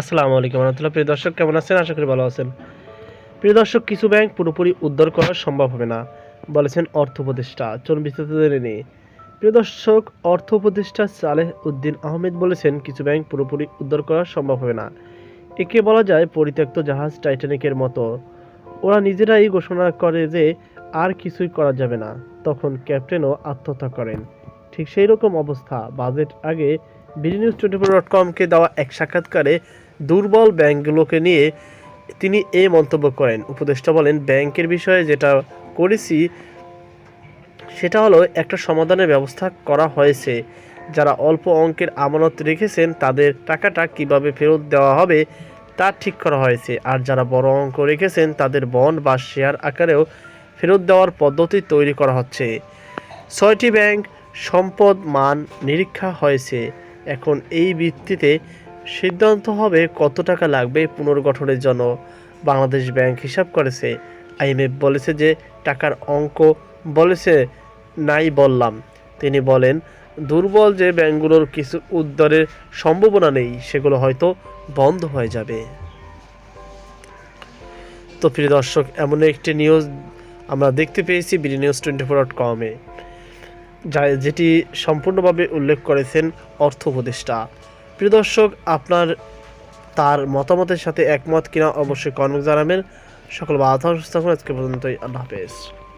আসসালামু আলাইকুম রহমতুল্লাহ। প্রিয় দর্শক, কেমন আছেন? আশা করি ভালো আছেন। প্রিয় দর্শক, কিছু ব্যাংক পুরোপুরি উদ্ধার করা সম্ভব হবে না, বলেছেন অর্থ উপদেষ্টা। চলুন বিস্তারিত জেনে নিই। প্রিয় দর্শক, অর্থ উপদেষ্টা সালেহ উদ্দিন আহমেদ বলেছেন, কিছু ব্যাংক পুরোপুরি উদ্ধার করা সম্ভব হবে না। একে বলা যায় পরিত্যক্ত জাহাজ টাইটানিকের মতো। ওরা নিজেরাই ঘোষণা করে যে আর কিছুই করা যাবে না। তখন ক্যাপ্টেনও আত্মহত্যা করেন। ঠিক সেই রকম অবস্থা। বাজেট আগে BD news twenty four dot কমকে দেওয়া এক সাক্ষাৎকারে দুর্বল ব্যাংকগুলোকে নিয়ে তিনি এই মন্তব্য করেন। উপদেষ্টা বলেন, ব্যাংকের বিষয়ে যেটা করেছি, সেটা হলো একটা সমাধানের ব্যবস্থা করা হয়েছে। যারা অল্প অঙ্কের আমানত রেখেছেন, তাদের টাকাটা কীভাবে ফেরত দেওয়া হবে, তা ঠিক করা হয়েছে। আর যারা বড় অঙ্ক রেখেছেন, তাদের বন্ড বা শেয়ার আকারেও ফেরত দেওয়ার পদ্ধতি তৈরি করা হচ্ছে। ছয়টি ব্যাংক সম্পদ মান নিরীক্ষা হয়েছে। এখন এই ভিত্তিতে সিদ্ধান্ত হবে কত টাকা লাগবে পুনর্গঠনের জন্য। বাংলাদেশ ব্যাংক হিসাব করেছে, আইএমএফ বলেছে যে টাকার অঙ্ক বলেছে, নাই বললাম। তিনি বলেন, দুর্বল যে ব্যাংকগুলোর কিছু উদ্ধারের সম্ভাবনা নেই, সেগুলো হয়তো বন্ধ হয়ে যাবে। তো প্রিয় দর্শক, এমন একটি নিউজ আমরা দেখতে পেয়েছি BD news twenty four dot কমে যা যেটি সম্পূর্ণভাবে উল্লেখ করেছেন অর্থ উপদেষ্টা। প্রিয় দর্শক, আপনার তার মতামতের সাথে একমত কিনা অবশ্যই কর্মক জানাবেন। সকল বাধা সুস্থ আজকে পর্যন্তই আল্লাহ হাফেজ।